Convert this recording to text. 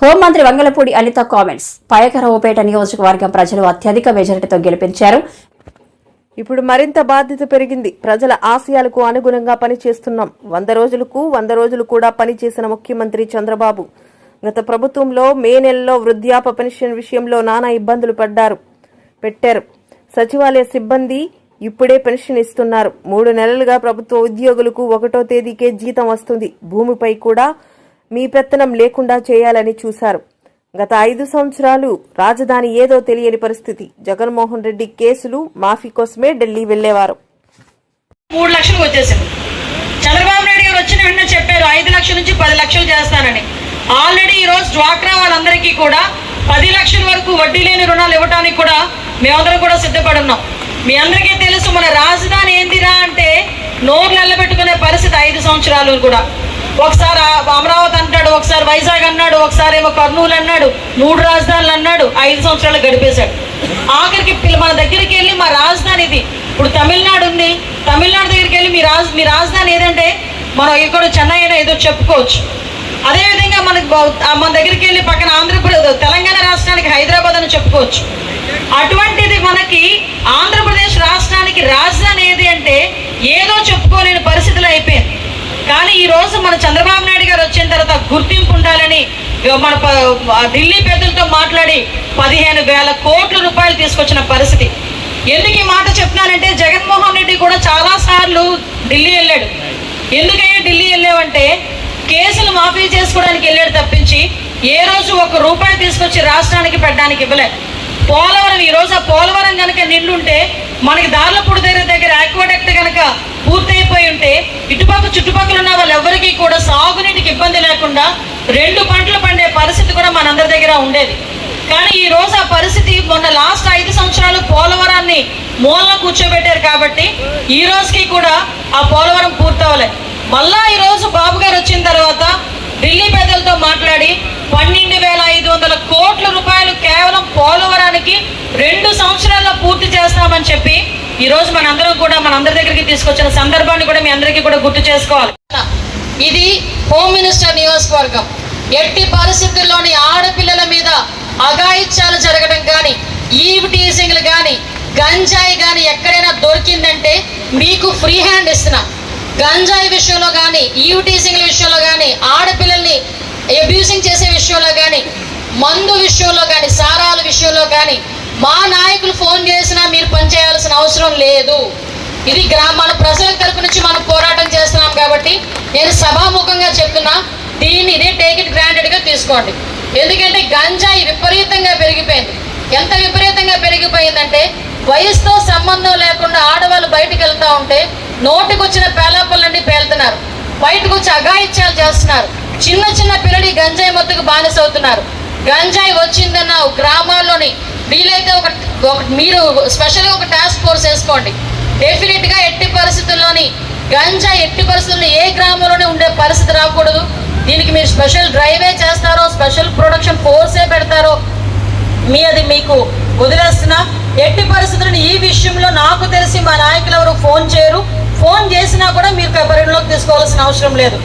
హోంమంత్రి వంగలపూడి అనిత కామెంట్స్. పాయకరావుపేట నియోజకవర్గం ప్రజలు అత్యధిక మెజారిటీతో గెలిపించారు. ఇప్పుడు మరింత బాధ్యత పెరిగింది. ప్రజల ఆశయాలకు అనుగుణంగా పనిచేస్తున్నాం. వంద రోజులకు వంద రోజులు కూడా పనిచేసిన ముఖ్యమంత్రి చంద్రబాబు. గత ప్రభుత్వంలో మే నెలలో వృద్ధాప పెన్షన్ విషయంలో నానా ఇబ్బందులు పడ్డారు. పెట్టారు. సచివాలయ సిబ్బంది ఇప్పుడే పెన్షన్ ఇస్తున్నారు. మూడు నెలలుగా ప్రభుత్వ ఉద్యోగులకు ఒకటో తేదీకే జీతం వస్తుంది. భూమిపై కూడా మీ పెత్తనం లేకుండా చేయాలని చూశారు. గత ఐదు సంవత్సరాలు రాజధాని ఏదో తెలియని పరిస్థితి. జగన్మోహన్ రెడ్డి కేసులు మాఫీ కోసమే ఢిల్లీ వెళ్ళేవారు మూడు లక్షలు వచ్చేసింది. చంద్రబాబు నాయుడు గారు వచ్చిన వెంటనే చెప్పారు ఐదు లక్షల నుంచి పది లక్షలు చేస్తానని. ఆల్రెడీ ఈ రోజు డ్వాక్రా వాళ్ళందరికీ కూడా పది లక్షల వరకు వడ్డీ లేని రుణాలు ఇవ్వడానికి కూడా మేమందరం కూడా సిద్ధపడి ఉన్నాం. మీ అందరికీ తెలుసు మన రాజధాని ఏందిరా అంటే నోరు ఎల్లబెట్టుకునే పరిస్థితి ఐదు సంవత్సరాలు కూడా. ఒకసారి అమరావతి అంటాడు ఒకసారి వైజాగ్ అన్నాడు ఒకసారి ఏమో కర్నూలు అన్నాడు మూడు రాజధానులు అన్నాడు ఐదు సంవత్సరాలు గడిపేశాడు. ఆఖరికి పిల్ల- మన దగ్గరికి వెళ్ళి మా రాజధాని ఇది. ఇప్పుడు తమిళనాడు ఉంది. తమిళనాడు దగ్గరికి వెళ్ళి మీ రాజ మీ రాజధాని ఏదంటే మనం ఇక్కడ చెన్నై అయినా ఏదో చెప్పుకోవచ్చు. అదేవిధంగా మనకి మన దగ్గరికి వెళ్ళి పక్కన ఆంధ్రప్రదేశ్ తెలంగాణ రాష్ట్రానికి హైదరాబాద్ అని చెప్పుకోవచ్చు. అటువంటిది మనకి ఆంధ్రప్రదేశ్ రాష్ట్రానికి రాజధాని ఏది అంటే ఏదో చెప్పుకోలేని పరిస్థితులు అయిపోయింది కానీ ఈ రోజు మన చంద్రబాబు నాయుడు గారు వచ్చిన తర్వాత గుర్తింపు ఉండాలని మన ఢిల్లీ పెద్దలతో మాట్లాడి పదిహేను వేల కోట్ల రూపాయలు తీసుకొచ్చిన పరిస్థితి. ఎందుకు ఈ మాట చెప్తున్నానంటే జగన్మోహన్ రెడ్డి కూడా చాలా సార్లు ఢిల్లీ వెళ్ళాడు. ఎందుకయ్యా ఢిల్లీ వెళ్ళావంటే కేసులు మాఫీ చేసుకోవడానికి వెళ్ళాడు తప్పించి ఏ రోజు ఒక రూపాయి తీసుకొచ్చి రాష్ట్రానికి పెట్టడానికి ఇవ్వలే. పోలవరం ఈ రోజు ఆ పోలవరం కనుక నిండుంటే మనకి దార్లపూడి దగ్గర దగ్గర ఆక్వాడక్ట్ కనుక పూర్తయిపోయి ఉంటే ఇటుపక్క చుట్టుపక్కల ఉన్న వాళ్ళెవ్వరికీ కూడా సాగునీటికి ఇబ్బంది లేకుండా రెండు పంటలు పండే పరిస్థితి కూడా మనందరి దగ్గర ఉండేది. కానీ ఈ రోజు ఆ పరిస్థితి మొన్న లాస్ట్ ఐదు సంవత్సరాలు పోలవరాన్ని మూలన కూర్చోబెట్టారు కాబట్టి ఈ రోజుకి కూడా ఆ పోలవరం పూర్తవలే. మళ్ళా ఈ రోజు బాబు గారు వచ్చిన తర్వాత ఢిల్లీ పెద్దలతో మాట్లాడి పన్నెండు వేల ఐదు వందల కోట్ల రూపాయలు కేవలం పోలవరానికి రెండు సంవత్సరాల్లో పూర్తి చేస్తామని చెప్పి ఈరోజు మనందరం కూడా మనందరి దగ్గరికి తీసుకొచ్చిన సందర్భాన్ని కూడా మీ అందరికీ కూడా గుర్తు చేసుకోవాలి. ఇది హోమ్ మినిస్టర్ నియోజకవర్గం. ఎట్టి పరిస్థితుల్లోని ఆడపిల్లల మీద అఘాయిత్యాలు జరగడం కానీ ఈవ్ టీజింగ్లు కానీ గంజాయి కానీ ఎక్కడైనా దొరికిందంటే మీకు ఫ్రీ హ్యాండ్ ఇస్తున్నా. గంజాయి విషయంలో కానీ ఈవ్ టీజింగ్ల విషయంలో కానీ ఆడపిల్లల్ని అబ్యూజింగ్ చేసే విషయంలో కానీ మందు విషయంలో కానీ సారాల విషయంలో కానీ మా నాయకులు ఫోన్ చేసినా మీరు పనిచేయాల్సిన అవసరం లేదు. ఇది గ్రామాల ప్రజల తరపు నుంచి మనం పోరాటం చేస్తున్నాం కాబట్టి నేను సభాముఖంగా చెప్తున్నా దీన్ని ఇదే టేక్ ఇట్ గ్రాంటెడ్గా తీసుకోండి. ఎందుకంటే గంజాయి విపరీతంగా పెరిగిపోయింది. ఎంత విపరీతంగా పెరిగిపోయిందంటే వయసుతో సంబంధం లేకుండా ఆడవాళ్ళు బయటికి వెళ్తూ ఉంటే నోటికి వచ్చిన పేలుతున్నారు. బయటకు వచ్చి అఘాయిత్యాలు చేస్తున్నారు. చిన్న చిన్న పిల్లలు గంజాయి గంజాయి బానిస బానిసవుతున్నారు గంజాయి వచ్చిందన్న గ్రామాల్లోని వీలైతే ఒక మీరు స్పెషల్గా ఒక టాస్క్ ఫోర్స్ వేసుకోండి. డెఫినెట్గా ఎట్టి పరిస్థితుల్లోని గంజా ఎట్టి పరిస్థితుల్లో ఏ గ్రామంలోనే ఉండే పరిస్థితి రాకూడదు. దీనికి మీరు స్పెషల్ డ్రైవే చేస్తారో స్పెషల్ ప్రొడక్షన్ ఫోర్సే పెడతారో మీ అది మీకు వదిలేస్తున్నా. ఎట్టి పరిస్థితులను ఈ విషయంలో నాకు తెలిసి మా నాయకులు ఎవరు ఫోన్ చేయరు. ఫోన్ చేసినా కూడా మీరు పరిగణలోకి తీసుకోవాల్సిన అవసరం లేదు.